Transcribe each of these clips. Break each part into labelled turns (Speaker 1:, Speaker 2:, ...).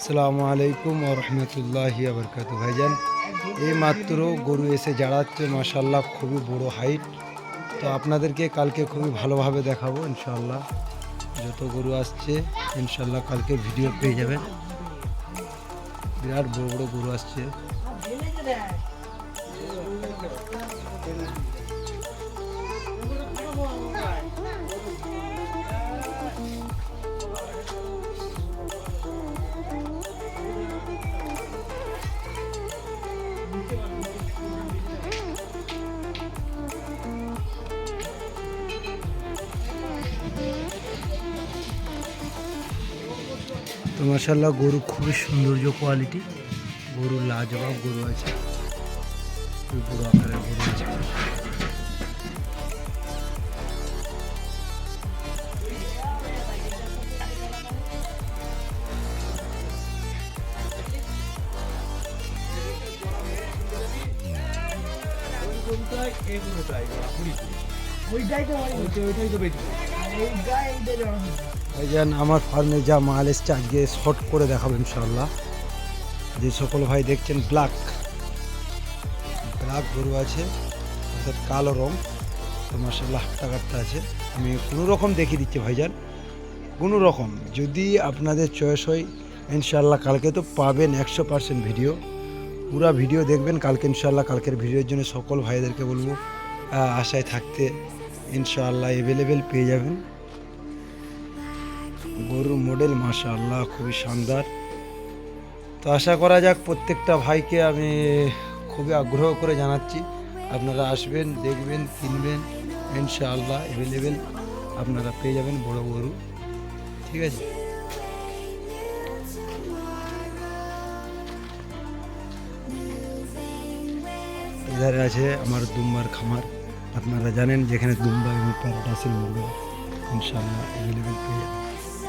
Speaker 1: আসসালামু আলাইকুম ও রহমতুল্লাহি আবরকাত ভাইজান, এই মাত্র গরু এসে জাড়াচ্ছে মাসাল্লাহ খুবই বড় হাইট তো আপনাদেরকে কালকে খুবই ভালোভাবে দেখাবো ইনশাল্লাহ যত গরু আসছে ইনশাল্লাহ কালকে ভিডিও পেয়ে যাবেন। বিরাট বড় বড় গরু আসছে। তো মাসাল্লাহ গরু খুবই সৌন্দর্য কোয়ালিটি গরু লাজবাব গরু আছে। বড় আকারের গরু আছে। ভাইজান, আমার ফার্মে যা মাল এসছে, আজকে শর্ট করে দেখাবো ইনশাল্লাহ যে সকল ভাই দেখছেন ব্ল্যাক ব্ল্যাক গরু আছে, অর্থাৎ কালো রং। তো মাসাল্লাহ হাট্টা কাটটা আছে। আমি কোনো রকম দেখিয়ে দিচ্ছি ভাইজান। কোনো রকম। যদি আপনাদের চয়েস হয় ইনশাল্লাহ কালকে তো পাবেন একশো পার্সেন্ট ভিডিও পুরা ভিডিও দেখবেন, কালকে ইনশাল্লাহ কালকের ভিডিওর জন্য সকল ভাইদেরকে বলব আশায় থাকতে ইনশাআল্লাহ অ্যাভেলেবেল পেয়ে যাবেন। গরুর মডেল মাশা আল্লাহ খুবই শানদার। তো আশা করা যাক প্রত্যেকটা ভাইকে আমি খুবই আগ্রহ করে জানাচ্ছি। আপনারা আসবেন, দেখবেন, কিনবেন, ইনশাআল্লাহ অ্যাভেলেবেল আপনারা পেয়ে যাবেন বড় গরু। ঠিক আছে? এধারে আছে আমার দুম্বার খামার। আপনারা জানেন যেখানে দুম্বা এবং প্যারাটাসের মুরগা ইনশাআল্লাহ অ্যাভেলেবেল পেয়ে যাবেন।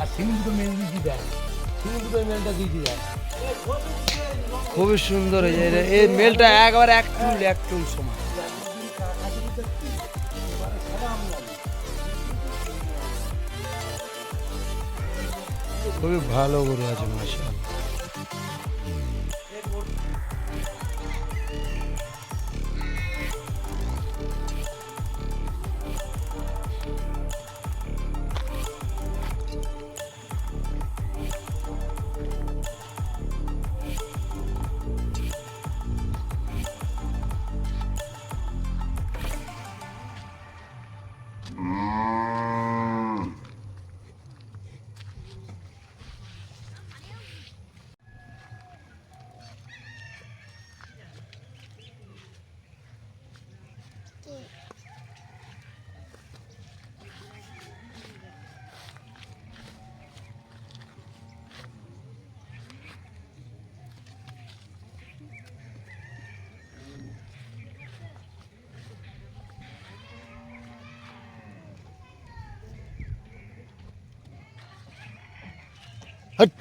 Speaker 2: আর সিঙ্গল দুটো মেল দিয়ে দেয় দিয়ে দেয়
Speaker 1: খুবই সুন্দর এই মেলটা একবার এক টুল এক চুল সমান। খুবই ভালো গরু আছে মাসা ಹಟ್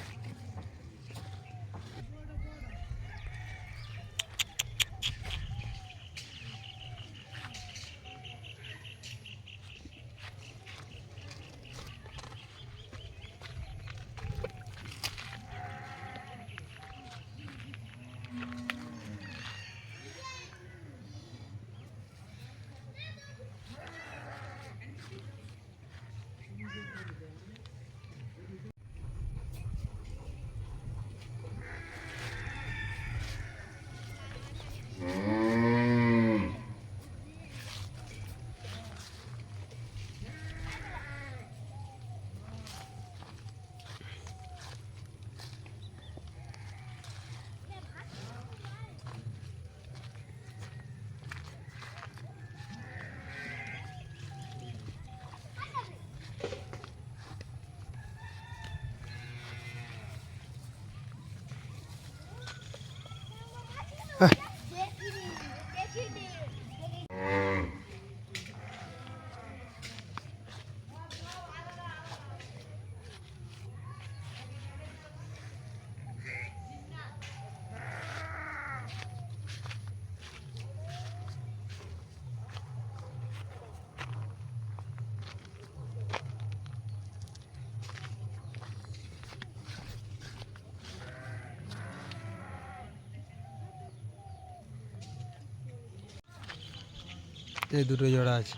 Speaker 1: এই দুটো জোড়া আছে।